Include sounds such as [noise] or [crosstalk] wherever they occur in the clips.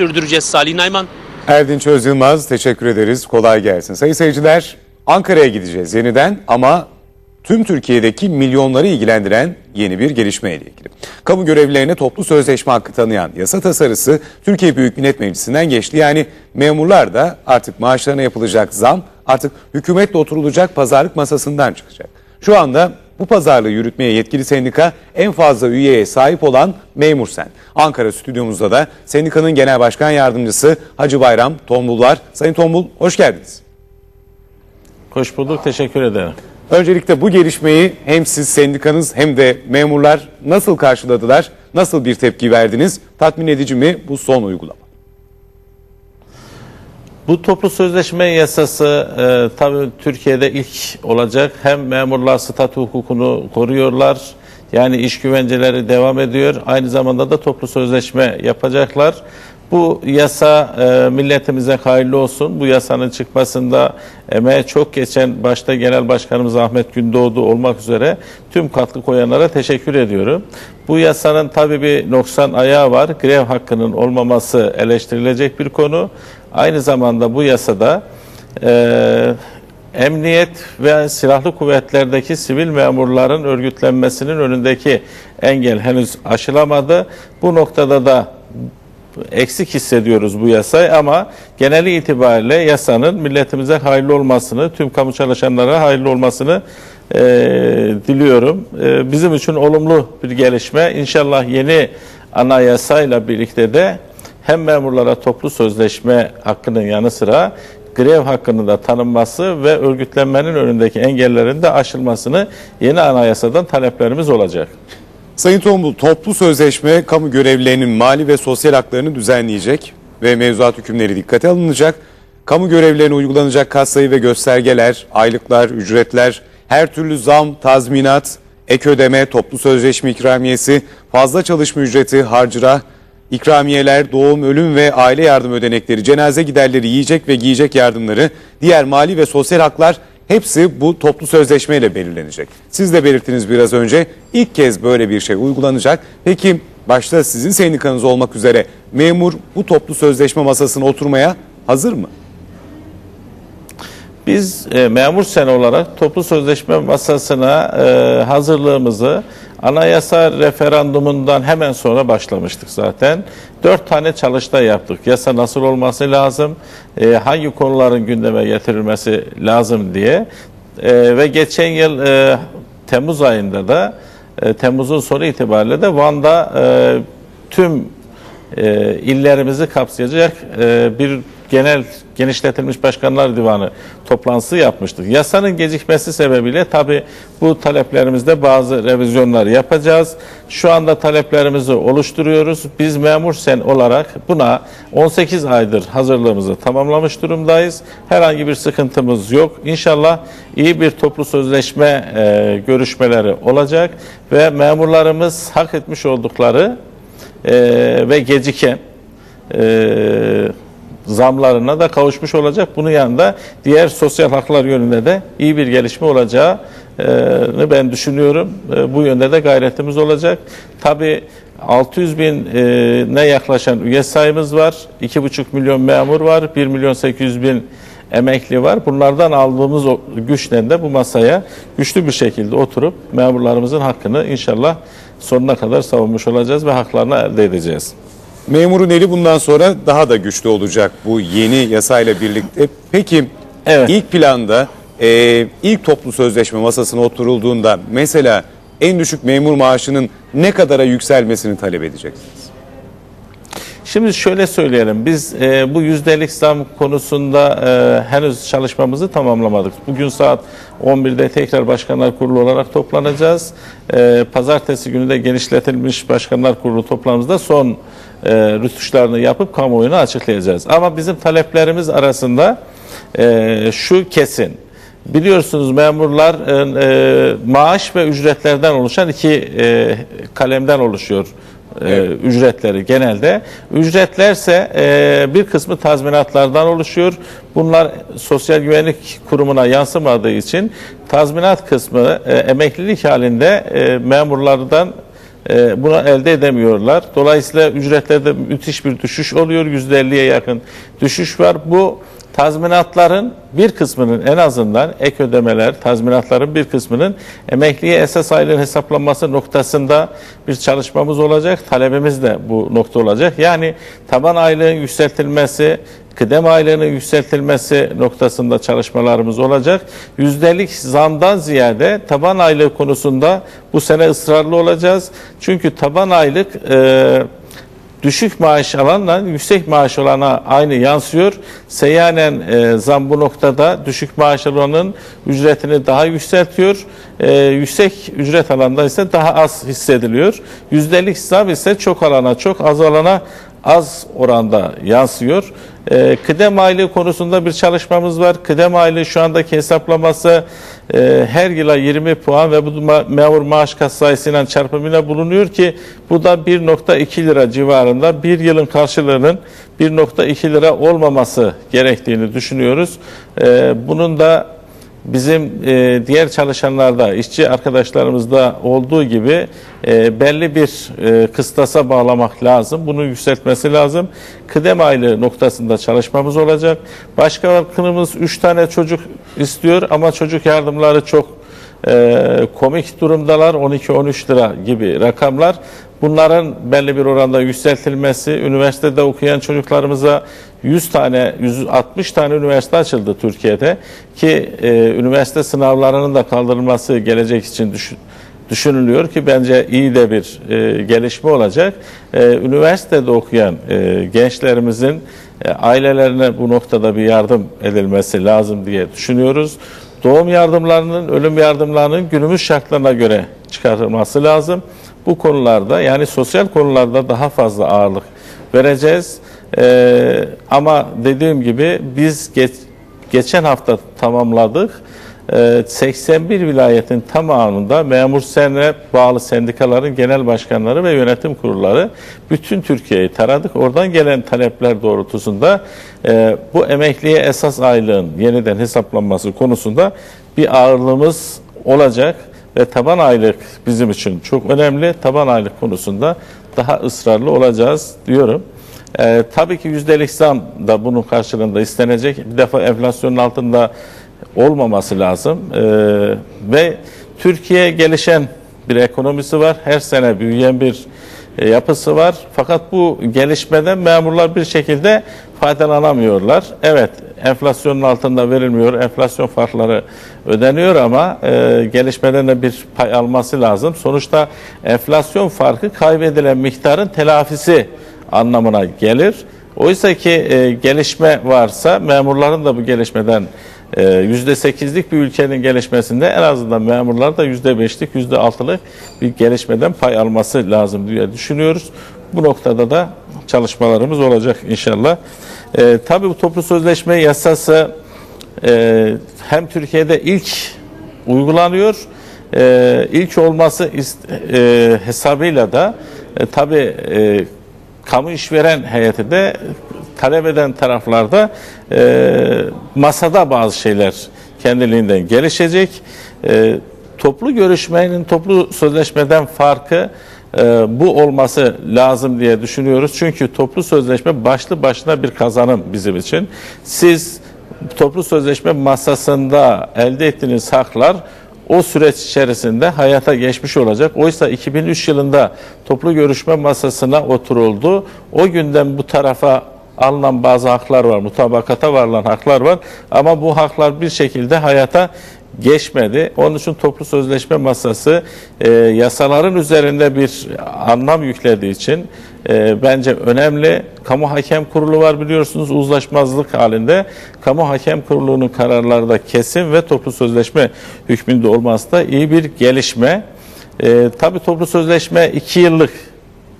sürdüreceğiz Salih Nayman. Erdinç Öz Yılmaz teşekkür ederiz. Kolay gelsin. Sayın seyirciler Ankara'ya gideceğiz yeniden ama tüm Türkiye'deki milyonları ilgilendiren yeni bir gelişme ile ilgili. Kamu görevlilerine toplu sözleşme hakkı tanıyan yasa tasarısı Türkiye Büyük Millet Meclisi'nden geçti. Yani memurlar da artık maaşlarına yapılacak zam artık hükümetle oturulacak pazarlık masasından çıkacak. Şu anda bu pazarlığı yürütmeye yetkili sendika en fazla üyeye sahip olan Memur Sen. Ankara stüdyomuzda da sendikanın genel başkan yardımcısı Hacı Bayram Tombul var. Sayın Tombul hoş geldiniz. Hoş bulduk, teşekkür ederim. Öncelikle bu gelişmeyi hem siz sendikanız hem de memurlar nasıl karşıladılar? Nasıl bir tepki verdiniz? Tatmin edici mi bu son uygulama? Bu toplu sözleşme yasası e, tabii Türkiye'de ilk olacak. Hem memurlar statü hukukunu koruyorlar. Yani iş güvenceleri devam ediyor. Aynı zamanda da toplu sözleşme yapacaklar. Bu yasa e, milletimize hayırlı olsun. Bu yasanın çıkmasında emeğe çok geçen başta Genel Başkanımız Ahmet Gündoğdu olmak üzere tüm katkı koyanlara teşekkür ediyorum. Bu yasanın tabii bir noksan ayağı var. Grev hakkının olmaması eleştirilecek bir konu. Aynı zamanda bu yasada e, emniyet ve silahlı kuvvetlerdeki sivil memurların örgütlenmesinin önündeki engel henüz aşılamadı. Bu noktada da eksik hissediyoruz bu yasayı ama geneli itibariyle yasanın milletimize hayırlı olmasını, tüm kamu çalışanlara hayırlı olmasını e, diliyorum. E, bizim için olumlu bir gelişme. İnşallah yeni anayasayla birlikte de hem memurlara toplu sözleşme hakkının yanı sıra grev hakkının da tanınması ve örgütlenmenin önündeki engellerin de aşılmasını yeni anayasadan taleplerimiz olacak. Sayın Tombul, toplu sözleşme kamu görevlilerinin mali ve sosyal haklarını düzenleyecek ve mevzuat hükümleri dikkate alınacak. Kamu görevlilerine uygulanacak katsayı ve göstergeler, aylıklar, ücretler, her türlü zam, tazminat, ek ödeme, toplu sözleşme ikramiyesi, fazla çalışma ücreti, harcıra, ikramiyeler, doğum, ölüm ve aile yardım ödenekleri, cenaze giderleri, yiyecek ve giyecek yardımları, diğer mali ve sosyal haklar hepsi bu toplu sözleşmeyle belirlenecek. Siz de belirttiniz biraz önce ilk kez böyle bir şey uygulanacak. Peki başta sizin sendikanız olmak üzere memur bu toplu sözleşme masasına oturmaya hazır mı? Biz e, memur sen olarak toplu sözleşme masasına e, hazırlığımızı anayasa referandumundan hemen sonra başlamıştık zaten. Dört tane çalıştay yaptık. Yasa nasıl olması lazım, e, hangi konuların gündeme getirilmesi lazım diye. E, ve geçen yıl e, Temmuz ayında da e, Temmuz'un sonu itibariyle de Van'da e, tüm e, illerimizi kapsayacak e, bir genel genişletilmiş başkanlar divanı toplantısı yapmıştık. Yasanın gecikmesi sebebiyle tabi bu taleplerimizde bazı revizyonlar yapacağız. Şu anda taleplerimizi oluşturuyoruz. Biz memur sen olarak buna 18 aydır hazırlığımızı tamamlamış durumdayız. Herhangi bir sıkıntımız yok. İnşallah iyi bir toplu sözleşme e, görüşmeleri olacak ve memurlarımız hak etmiş oldukları e, ve geciken e, zamlarına da kavuşmuş olacak. Bunun yanında diğer sosyal haklar yönünde de iyi bir gelişme olacağını ben düşünüyorum. Bu yönde de gayretimiz olacak. Tabii 600 bin ne yaklaşan üye sayımız var. 2,5 milyon memur var. 1 milyon 800 bin emekli var. Bunlardan aldığımız güçle de bu masaya güçlü bir şekilde oturup memurlarımızın hakkını inşallah sonuna kadar savunmuş olacağız ve haklarını elde edeceğiz. Memurun eli bundan sonra daha da güçlü olacak bu yeni yasayla birlikte. Peki evet. ilk planda e, ilk toplu sözleşme masasına oturulduğunda mesela en düşük memur maaşının ne kadara yükselmesini talep edeceksiniz? Şimdi şöyle söyleyelim, biz e, bu yüzdelik zam konusunda e, henüz çalışmamızı tamamlamadık. Bugün saat 11'de tekrar Başkanlar Kurulu olarak toplanacağız. E, Pazartesi günü de genişletilmiş Başkanlar Kurulu toplantımızda son e, rütuşlarını yapıp kamuoyuna açıklayacağız. Ama bizim taleplerimiz arasında e, şu kesin. Biliyorsunuz memurlar e, e, maaş ve ücretlerden oluşan iki e, kalemden oluşuyor e, ücretleri genelde. Ücretlerse e, bir kısmı tazminatlardan oluşuyor. Bunlar Sosyal Güvenlik Kurumu'na yansımadığı için tazminat kısmı e, emeklilik halinde e, memurlardan e, bunu elde edemiyorlar. Dolayısıyla ücretlerde müthiş bir düşüş oluyor. %50'ye yakın düşüş var. Bu tazminatların bir kısmının en azından ek ödemeler, tazminatların bir kısmının emekliye esas aylığın hesaplanması noktasında bir çalışmamız olacak. Talebimiz de bu nokta olacak. Yani taban aylığın yükseltilmesi, kıdem aylığının yükseltilmesi noktasında çalışmalarımız olacak. Yüzdelik zamdan ziyade taban aylığı konusunda bu sene ısrarlı olacağız. Çünkü taban aylık e, düşük maaş alanla yüksek maaş olana aynı yansıyor. Seyyanen e, zam bu noktada düşük maaş alanın ücretini daha yükseltiyor. E, yüksek ücret alanda ise daha az hissediliyor. Yüzdelik zam ise çok alana çok az alana az oranda yansıyor. E, kıdem aylığı konusunda bir çalışmamız var. Kıdem aylığı şu andaki hesaplaması e, her yıla 20 puan ve bu ma memur maaş kat sayısıyla çarpımıyla bulunuyor ki bu da 1.2 lira civarında bir yılın karşılığının 1.2 lira olmaması gerektiğini düşünüyoruz. E, bunun da bizim e, diğer çalışanlarda, işçi arkadaşlarımızda olduğu gibi e, belli bir e, kıstasa bağlamak lazım. Bunu yükseltmesi lazım. Kıdem aylığı noktasında çalışmamız olacak. Başkanımız 3 tane çocuk istiyor ama çocuk yardımları çok e, komik durumdalar. 12-13 lira gibi rakamlar. Bunların belli bir oranda yükseltilmesi, üniversitede okuyan çocuklarımıza 100 tane, 160 tane üniversite açıldı Türkiye'de ki e, üniversite sınavlarının da kaldırılması gelecek için düşün, düşünülüyor ki bence iyi de bir e, gelişme olacak. E, üniversitede okuyan e, gençlerimizin e, ailelerine bu noktada bir yardım edilmesi lazım diye düşünüyoruz. Doğum yardımlarının, ölüm yardımlarının günümüz şartlarına göre çıkartılması lazım. Bu konularda yani sosyal konularda daha fazla ağırlık vereceğiz. Ee, ama dediğim gibi biz geç, geçen hafta tamamladık. Ee, 81 vilayetin tamamında memur sene bağlı sendikaların genel başkanları ve yönetim kurulları bütün Türkiye'yi taradık. Oradan gelen talepler doğrultusunda e, bu emekliye esas aylığın yeniden hesaplanması konusunda bir ağırlığımız olacak ve taban aylık bizim için çok önemli. Taban aylık konusunda daha ısrarlı olacağız diyorum. Ee, tabii ki yüzdelik zam da bunun karşılığında istenecek. Bir defa enflasyonun altında olmaması lazım. Ee, ve Türkiye gelişen bir ekonomisi var. Her sene büyüyen bir e, yapısı var. Fakat bu gelişmeden memurlar bir şekilde faydalanamıyorlar. Evet enflasyonun altında verilmiyor. Enflasyon farkları ödeniyor ama e, gelişmeden de bir pay alması lazım. Sonuçta enflasyon farkı kaybedilen miktarın telafisi anlamına gelir. Oysa ki e, gelişme varsa memurların da bu gelişmeden %8'lik e, bir ülkenin gelişmesinde en azından memurlar da %5'lik, %6'lık bir gelişmeden pay alması lazım diye düşünüyoruz. Bu noktada da çalışmalarımız olacak inşallah. E, tabii bu toplu sözleşme yasası e, hem Türkiye'de ilk uygulanıyor, e, ilk olması e, hesabıyla da e, tabii e, kamu işveren heyeti de talep eden taraflarda e, masada bazı şeyler kendiliğinden gelişecek. E, toplu görüşmenin toplu sözleşmeden farkı e, bu olması lazım diye düşünüyoruz. Çünkü toplu sözleşme başlı başına bir kazanım bizim için. Siz toplu sözleşme masasında elde ettiğiniz haklar o süreç içerisinde hayata geçmiş olacak. Oysa 2003 yılında toplu görüşme masasına oturuldu. O günden bu tarafa alınan bazı haklar var, mutabakata varılan haklar var ama bu haklar bir şekilde hayata geçmedi. Onun için toplu sözleşme masası e, yasaların üzerinde bir anlam yüklediği için e, bence önemli. Kamu Hakem Kurulu var biliyorsunuz uzlaşmazlık halinde. Kamu Hakem Kurulu'nun kararları da kesin ve toplu sözleşme hükmünde olması da iyi bir gelişme. E, tabii toplu sözleşme iki yıllık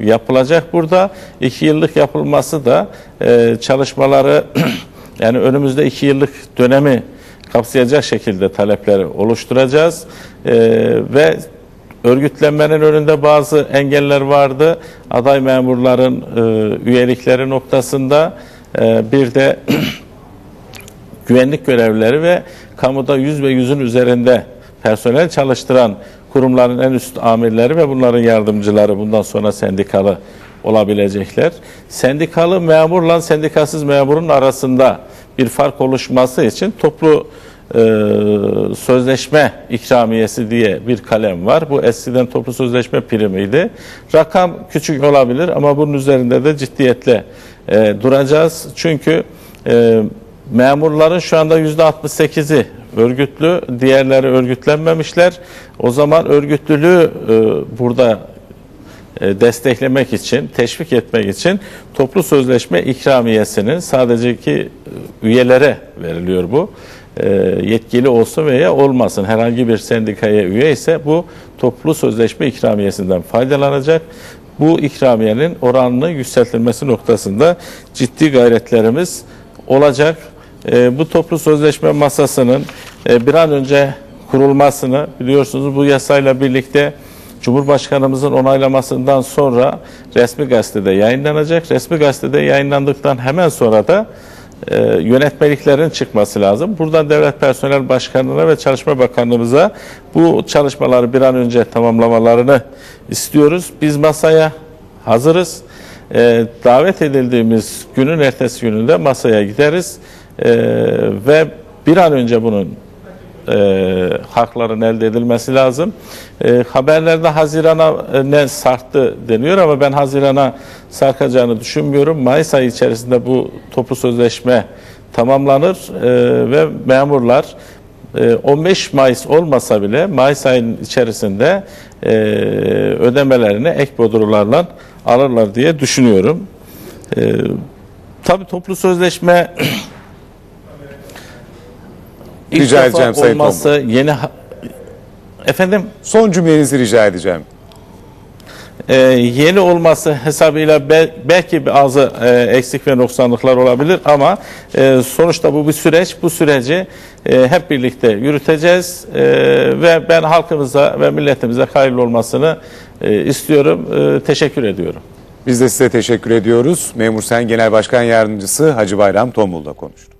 yapılacak burada. iki yıllık yapılması da e, çalışmaları [clears throat] yani önümüzde iki yıllık dönemi kapsayacak şekilde talepleri oluşturacağız. E, ve örgütlenmenin önünde bazı engeller vardı. Aday memurların e, üyelikleri noktasında e, bir de [clears throat] güvenlik görevlileri ve kamuda yüz ve yüzün üzerinde personel çalıştıran kurumların en üst amirleri ve bunların yardımcıları bundan sonra sendikalı olabilecekler. Sendikalı memurla sendikasız memurun arasında bir fark oluşması için toplu e, sözleşme ikramiyesi diye bir kalem var. Bu eskiden toplu sözleşme primiydi. Rakam küçük olabilir ama bunun üzerinde de ciddiyetle e, duracağız. Çünkü e, memurların şu anda %68'i örgütlü, diğerleri örgütlenmemişler. O zaman örgütlülüğü e, burada e, desteklemek için, teşvik etmek için toplu sözleşme ikramiyesinin sadece ki üyelere veriliyor bu. E, yetkili olsun veya olmasın herhangi bir sendikaya üye ise bu toplu sözleşme ikramiyesinden faydalanacak. Bu ikramiyenin oranının yükseltilmesi noktasında ciddi gayretlerimiz olacak. E, bu toplu sözleşme masasının bir an önce kurulmasını biliyorsunuz bu yasayla birlikte Cumhurbaşkanımızın onaylamasından sonra resmi gazetede yayınlanacak. Resmi gazetede yayınlandıktan hemen sonra da e, yönetmeliklerin çıkması lazım. Buradan Devlet Personel Başkanlığı'na ve Çalışma Bakanlığımıza bu çalışmaları bir an önce tamamlamalarını istiyoruz. Biz masaya hazırız. E, davet edildiğimiz günün ertesi gününde masaya gideriz e, ve bir an önce bunun e, hakların elde edilmesi lazım. E, haberlerde Haziran'a e, ne sarktı deniyor ama ben Haziran'a sarkacağını düşünmüyorum. Mayıs ayı içerisinde bu toplu sözleşme tamamlanır e, ve memurlar 15 e, Mayıs olmasa bile Mayıs ayının içerisinde e, ödemelerini ek bodrularla alırlar diye düşünüyorum. E, tabii toplu sözleşme [clears throat] İlk Rica defa edeceğim Sayın olması yeni efendim Son cümlenizi rica edeceğim. e, yeni olması hesabıyla bel- belki bazı e, eksik ve noksanlıklar olabilir ama e, sonuçta bu bir süreç. Bu süreci e, hep birlikte yürüteceğiz E, ve ben halkımıza ve milletimize hayırlı olmasını e, istiyorum. E, teşekkür ediyorum. Biz de size teşekkür ediyoruz. Memur Sen Genel Başkan Yardımcısı Hacı Bayram Tombul'da konuştu.